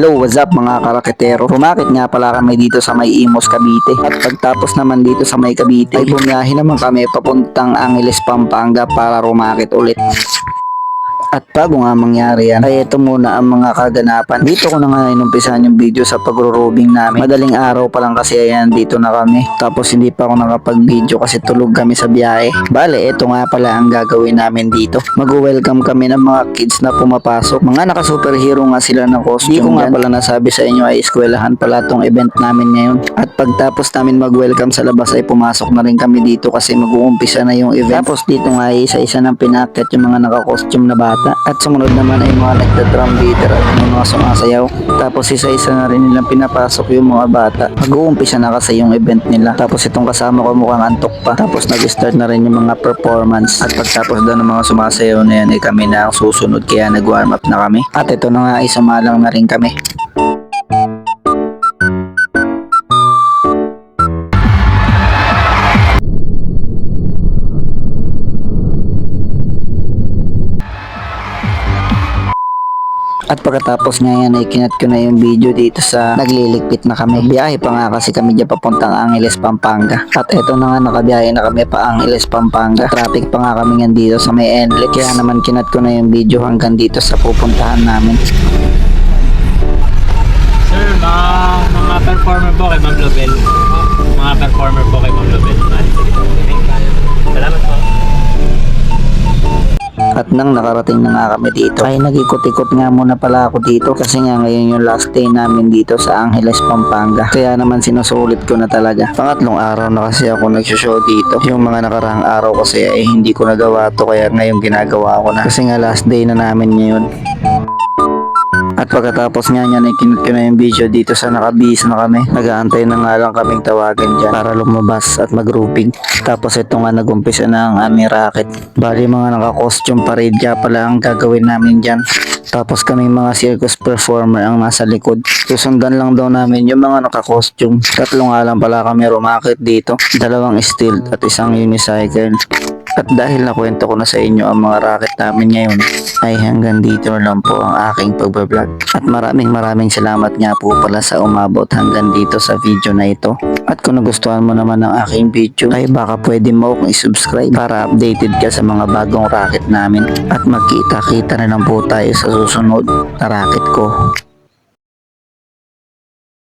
Hello, what's up mga karaketero? Rumakit nga pala kami dito sa may Imos, Cavite. At pagtapos naman dito sa may Cavite, ay bumiyahe naman kami papuntang Angeles, Pampanga para rumakit ulit. At bago nga mangyari yan, ay ito muna ang mga kaganapan. Dito ko na nga inumpisahan yung video sa pagro-robing namin. Madaling araw pa lang kasi ayan, dito na kami. Tapos hindi pa ako nakapag-video kasi tulog kami sa biyahe. Bale, ito nga pala ang gagawin namin dito. Mag-welcome kami ng mga kids na pumapasok. Mga naka-superhero nga sila ng costume. Hindi ko nga pala nasabi sa inyo ay eskwelahan pala tong event namin ngayon. At pagtapos namin mag-welcome sa labas ay pumasok na rin kami dito kasi mag-uumpisa na yung event. Tapos dito nga ay isa-isa ng pinakit yung mga naka-costume na bata. At sumunod naman ay mga nagda-drum beater at mga sumasayaw. Tapos isa-isa na rin nilang pinapasok yung mga bata. Mag-uumpisa na kasi yung event nila. Tapos itong kasama ko mukhang antok pa. Tapos nag-start na rin yung mga performance. At pagtapos daw ng mga sumasayaw na yan ay kami na ang susunod kaya nag-warm up na kami. At ito na nga ay sumalang na rin kami. At pagkatapos nga yan ay kinat ko na yung video dito sa nagliligpit na kami. Biyahe pa nga kasi kami dyan papuntang Angeles, Pampanga. At eto na nga nakabiyahe na kami pa Angeles, Pampanga. Traffic pa nga kami nga dito sa may Enlet. Kaya naman kinat ko na yung video hanggang dito sa pupuntahan namin. Sir, mga, mga performer po kay Ma'am Lobel. At nang nakarating na nga kami dito ay nagikot-ikot nga muna pala ako dito kasi nga ngayon yung last day namin dito sa Angeles, Pampanga. Kaya naman sinusulit ko na talaga. Pangatlong araw na kasi ako nagsoshow dito. Yung mga nakarang araw kasi ay hindi ko nagawa to kaya ngayon ginagawa ko na. Kasi nga last day na namin ngayon. At pagkatapos nga niyan ay kinut ko na yung video dito sa nakabihis na kami. Nagaantay na nga lang kaming tawagan dyan para lumabas at mag-grouping. Tapos ito nga nagumpisa na ang aming racket. Bali mga naka-costume parade kaya pala ang gagawin namin dyan. Tapos kaming mga circus performer ang nasa likod. Susundan lang daw namin yung mga naka-costume. Tatlo nga lang pala kami rumakit dito. Dalawang steel at isang unicycle. At dahil nakwento ko na sa inyo ang mga racket namin ngayon, ay hanggang dito na lang po ang aking pagbablog. At maraming maraming salamat nga po pala sa umabot hanggang dito sa video na ito. At kung nagustuhan mo naman ang aking video, ay baka pwede mo akong isubscribe para updated ka sa mga bagong racket namin. At magkita-kita na lang po tayo sa susunod na racket ko.